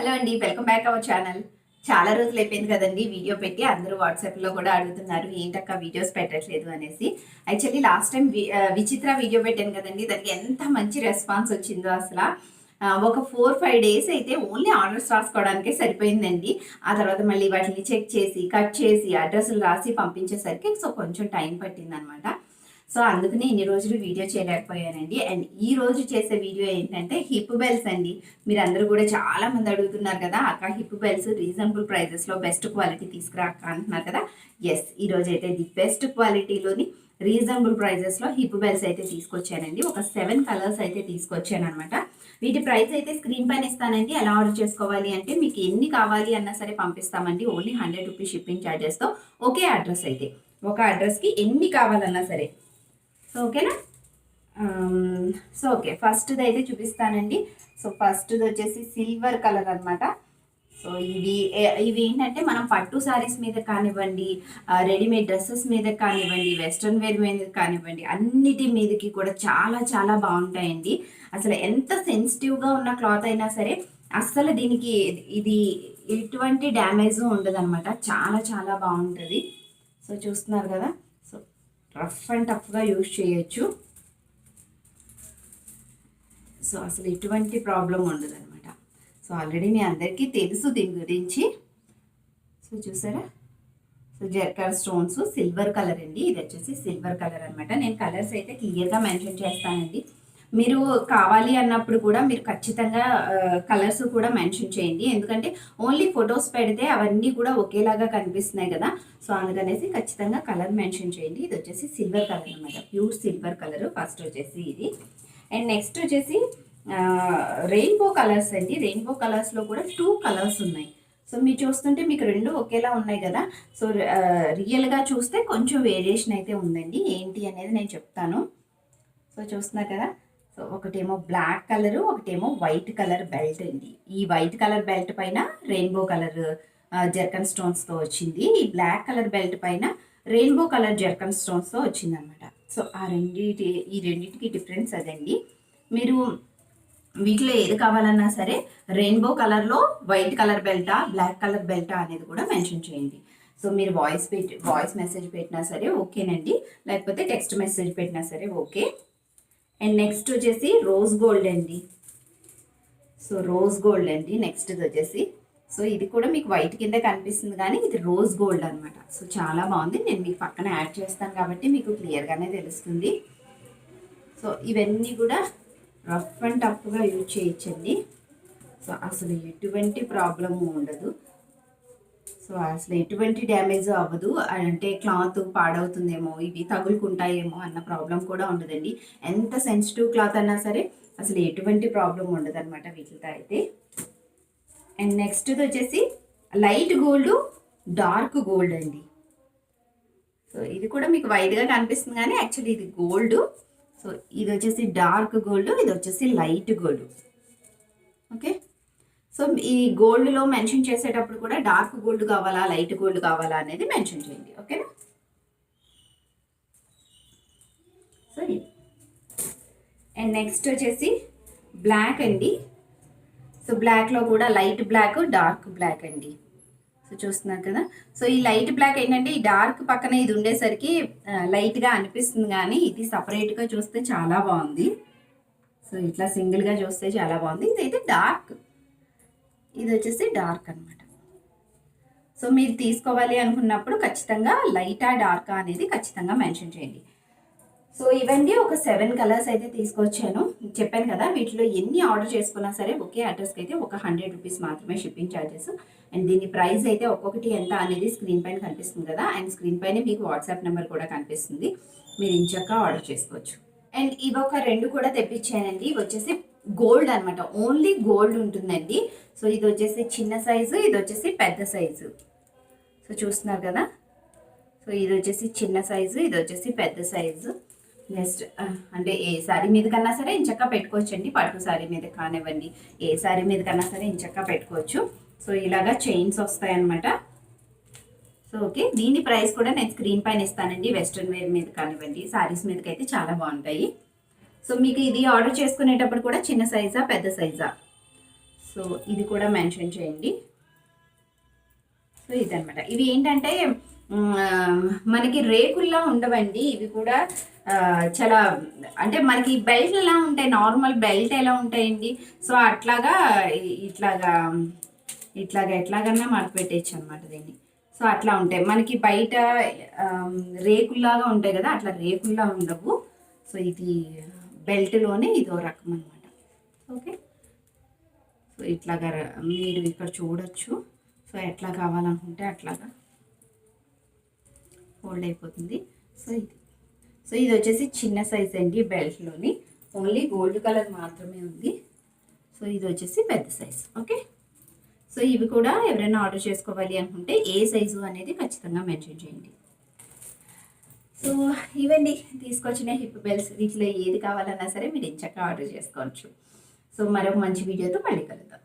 Hello అండి welcome back our channel చాలా రోజులు అయిపోయింది కదండి వీడియో పెట్టి అందరూ వాట్సాప్లో కూడా అడుగుతున్నారు ఏంటక్క వీడియోస్ పెట్టట్లేదు? అనేసి. యాక్చువల్లీ లాస్ట్ టైం విచిత్ర వీడియో పెట్టాను కదండి దానికి ఎంత మంచి రెస్పాన్స్ వచ్చిందో అసలు. ఒక ఫోర్ ఫైవ్ డేస్ అయితే ఓన్లీ ఆర్డర్స్ రాసుకోవడానికే సరిపోయిందండి. ఆ తర్వాత మళ్ళీ వాటిని చెక్ చేసి కట్ చేసి అడ్రస్లు రాసి పంపించేసరికి సో కొంచెం టైం పట్టింది అనమాట సో అందుకని ఇన్ని రోజులు వీడియో చేయలేకపోయానండి. అండ్ ఈ రోజు చేసే వీడియో ఏంటంటే హిప్ బెల్స్ అండి. మీరు అందరూ కూడా చాలా మంది అడుగుతున్నారు కదా అక్క హిప్ బెల్స్ రీజనబుల్ ప్రైజెస్లో బెస్ట్ క్వాలిటీ తీసుకురా అక్క అంటున్నారు కదా. ఎస్ ఈ రోజు అయితే ది బెస్ట్ క్వాలిటీలోని రీజనబుల్ ప్రైజెస్లో హిప్ బెల్స్ అయితే తీసుకొచ్చానండి. ఒక సెవెన్ కలర్స్ అయితే తీసుకొచ్చాను అనమాట వీటి ప్రైస్ అయితే స్క్రీన్ పైన ఇస్తానండి. ఎలా ఆర్డర్ చేసుకోవాలి అంటే మీకు ఎన్ని కావాలి అన్నా సరే పంపిస్తామండి. ఓన్లీ హండ్రెడ్ రూపీస్ షిప్పింగ్ ఛార్జెస్తో ఒకే అడ్రస్ అయితే. ఒక అడ్రస్కి ఎన్ని కావాలన్నా సరే. సో ఓకేనా సో ఓకే ఫస్ట్ది అయితే చూపిస్తానండి. సో ఫస్ట్ది వచ్చేసి సిల్వర్ కలర్ అనమాట సో ఇవి ఇవి ఏంటంటే మనం పట్టు శారీస్ మీద కానివ్వండి రెడీమేడ్ డ్రెస్సెస్ మీద కానివ్వండి వెస్ట్రన్ వేర్ మీద కానివ్వండి అన్నిటి మీదకి కూడా చాలా చాలా బాగుంటాయండి. అసలు ఎంత సెన్సిటివ్గా ఉన్న క్లాత్ అయినా సరే అస్సలు దీనికి ఇది ఎటువంటి డ్యామేజ్ ఉండదన్నమాట. చాలా చాలా బాగుంటుంది. సో చూస్తున్నారు కదా? సో రఫ్ అండ్ టఫ్గా యూజ్ చేయొచ్చు. సో అసలు ఎటువంటి ప్రాబ్లం ఉండదు అనమాట సో ఆల్రెడీ మీ అందరికీ తెలుసు దీని గురించి. సో చూసారా? So zircon stones silver colour అండి. ఇది వచ్చేసి సిల్వర్ కలర్ అనమాట నేను కలర్స్ అయితే క్లియర్గా మెన్షన్ చేస్తానండి. మీరు కావాలి అన్నప్పుడు కూడా మీరు ఖచ్చితంగా కలర్స్ కూడా మెన్షన్ చేయండి. ఎందుకంటే ఓన్లీ ఫొటోస్ పెడితే అవన్నీ కూడా ఒకేలాగా కనిపిస్తున్నాయి కదా. సో అందుకనేసి ఖచ్చితంగా కలర్ మెన్షన్ చేయండి. ఇది వచ్చేసి సిల్వర్ కలర్ అనమాట ప్యూర్ సిల్వర్ కలర్. ఫస్ట్ వచ్చేసి ఇది. అండ్ నెక్స్ట్ వచ్చేసి రెయిన్బో కలర్స్ అండి. రెయిన్బో కలర్స్లో కూడా టూ కలర్స్ ఉన్నాయి. సో మీరు చూస్తుంటే మీకు రెండు ఒకేలా ఉన్నాయి కదా. సో రియల్గా చూస్తే కొంచెం వేరియేషన్ అయితే ఉందండి. ఏంటి అనేది నేను చెప్తాను. సో చూస్తున్నా కదా. సో ఒకటేమో బ్లాక్ కలర్ ఒకటేమో వైట్ కలర్ బెల్ట్ అండి. ఈ వైట్ కలర్ బెల్ట్ పైన రెయిన్బో కలర్ జర్కన్ స్టోన్స్తో వచ్చింది. ఈ బ్లాక్ కలర్ బెల్ట్ పైన రెయిన్బో కలర్ జర్కన్ స్టోన్స్తో వచ్చింది అనమాట సో ఆ రెండింటి ఈ రెండింటికి డిఫరెన్స్ అదండి. మీరు వీటిలో ఏది కావాలన్నా సరే రెయిన్బో కలర్లో వైట్ కలర్ బెల్టా బ్లాక్ కలర్ బెల్టా అనేది కూడా మెన్షన్ చేయండి. సో మీరు వాయిస్ పెట్టి వాయిస్ మెసేజ్ పెట్టినా సరే ఓకేనండి. లేకపోతే టెక్స్ట్ మెసేజ్ పెట్టినా సరే ఓకే. అండ్ నెక్స్ట్ వచ్చేసి రోజ్ గోల్డ్ అండి. సో రోజ్ గోల్డ్ అండి. నెక్స్ట్ వచ్చేసి. సో ఇది కూడా మీకు వైట్ కింద కనిపిస్తుంది కానీ ఇది రోజ్ గోల్డ్ అనమాట సో చాలా బాగుంది. నేను మీకు పక్కన యాడ్ చేస్తాను కాబట్టి మీకు క్లియర్గానే తెలుస్తుంది. సో ఇవన్నీ కూడా రఫ్ అండ్ టఫ్గా యూజ్ చేయొచ్చండి. సో అసలు ఎటువంటి ప్రాబ్లము ఉండదు. సో అసలు ఎటువంటి డ్యామేజ్ అవ్వదు. అంటే క్లాత్ పాడవుతుందేమో ఇవి తగులుకుంటాయేమో అన్న ప్రాబ్లం కూడా ఉండదండి. ఎంత సెన్సిటివ్ క్లాత్ అన్నా సరే అసలు ఎటువంటి ప్రాబ్లం ఉండదు అనమాట వీటితో అయితే. అండ్ నెక్స్ట్ వచ్చేసి లైట్ గోల్డ్ డార్క్ గోల్డ్ అండి. సో ఇది కూడా మీకు వైట్గా కనిపిస్తుంది కానీ యాక్చువల్లీ ఇది గోల్డ్. సో ఇది వచ్చేసి డార్క్ గోల్డ్ ఇది వచ్చేసి లైట్ గోల్డ్. ఓకే? సో ఈ గోల్డ్లో మెన్షన్ చేసేటప్పుడు కూడా డార్క్ గోల్డ్ కావాలా లైట్ గోల్డ్ కావాలా అనేది మెన్షన్ చేయండి ఓకేనా సో అండ్ నెక్స్ట్ వచ్చేసి బ్లాక్ అండి. సో బ్లాక్లో కూడా లైట్ బ్లాక్ డార్క్ బ్లాక్ అండి. సో చూస్తున్నారు కదా? సో ఈ లైట్ బ్లాక్ ఏంటంటే ఈ డార్క్ పక్కన ఇది ఉండేసరికి లైట్గా అనిపిస్తుంది కానీ ఇది సపరేట్గా చూస్తే చాలా బాగుంది. సో ఇట్లా సింగిల్గా చూస్తే చాలా బాగుంది. ఇదైతే డార్క్ ఇది వచ్చేసి డార్క్ అన్నమాట. సో మీరు తీసుకోవాలి అనుకున్నప్పుడు ఖచ్చితంగా లైటా డార్కా అనేది ఖచ్చితంగా మెన్షన్ చేయండి. సో ఇవండి ఒక సెవెన్ కలర్స్ అయితే తీసుకొచ్చాను. చెప్పాను కదా వీటిలో ఎన్ని ఆర్డర్ చేసుకున్నా సరే ఒకే అడ్రస్కి అయితే ఒక హండ్రెడ్ రూపీస్ మాత్రమే షిప్పింగ్ ఛార్జెస్ అండ్ దీని ప్రైస్ అయితే ఒక్కొక్కటి ఎంత అనేది స్క్రీన్ పైన కనిపిస్తుంది కదా అండ్ స్క్రీన్ పైన మీకు వాట్సాప్ నెంబర్ కూడా కనిపిస్తుంది. మీరు ఇంచక్క ఆర్డర్ చేసుకోవచ్చు. అండ్ ఇవి ఒక రెండు కూడా తెప్పించానండి. వచ్చేసి గోల్డ్ అన్నమాట. ఓన్లీ గోల్డ్ ఉంటుందండి. సో ఇది వచ్చేసి చిన్న సైజు ఇది వచ్చేసి పెద్ద సైజు. సో చూస్తున్నారు కదా? సో ఇది వచ్చేసి చిన్న సైజు ఇది వచ్చేసి పెద్ద సైజు. నెక్స్ట్ అంటే ఏ శారీ మీద కన్నా సరే ఇంచక్క పెట్టుకోవచ్చు అండి పట్టు శారీ మీద కానివ్వండి ఏ శారీ మీద కన్నా సరే ఇంచక్క పెట్టుకోవచ్చు. సో ఇలాగా చైన్స్ వస్తాయన్నమాట. So okay. దీని ప్రైస్ కూడా నేను స్క్రీన్ పైన ఇస్తానండి. వెస్ట్రన్ వేర్ మీద కానివ్వండి శారీస్ మీదకి అయితే చాలా బాగుంటాయి. సో మీకు ఇది ఆర్డర్ చేసుకునేటప్పుడు కూడా చిన్న సైజా పెద్ద సైజా? సో ఇది కూడా మెన్షన్ చేయండి. సో ఇదనమాట ఇవి ఏంటంటే మనకి రేకుల్లా ఉండవండి. ఇవి కూడా చాలా అంటే మనకి బెల్ట్ ఎలా ఉంటాయి నార్మల్ బెల్ట్ ఎలా ఉంటాయండి? సో అట్లాగా ఇట్లాగా ఇట్లాగా ఎట్లాగన్నా మడపెట్టేయచ్చు అనమాట దీన్ని. సో అట్లా ఉంటాయి. మనకి బయట రేకుల్లాగా ఉంటాయి కదా అట్లా రేకుల్లా ఉండవు. సో ఇది బెల్ట్లోనే ఇదో రకం అనమాట ఓకే? సో ఇట్లాగా మీరు ఇక్కడ చూడొచ్చు. సో ఎట్లా కావాలనుకుంటే అట్లాగా హోల్డ్ అయిపోతుంది. సో ఇది. సో ఇది వచ్చేసి చిన్న సైజ్ అండి బెల్ట్లోని. ఓన్లీ గోల్డ్ కలర్ మాత్రమే ఉంది. సో ఇది వచ్చేసి పెద్ద సైజ్. ఓకే? సో ఇవి కూడా ఎవరైనా ఆర్డర్ చేసుకోవాలి అనుకుంటే ఏ సైజు అనేది ఖచ్చితంగా మెన్షన్ చేయండి. సో ఇవండి తీసుకొచ్చిన హిప్ బెల్స్ వీటిలో ఏది కావాలన్నా సరే మీరు ఇంచక్క ఆర్డర్ చేసుకోవచ్చు. సో మరొక మంచి వీడియోతో మళ్ళీ కలుద్దాం.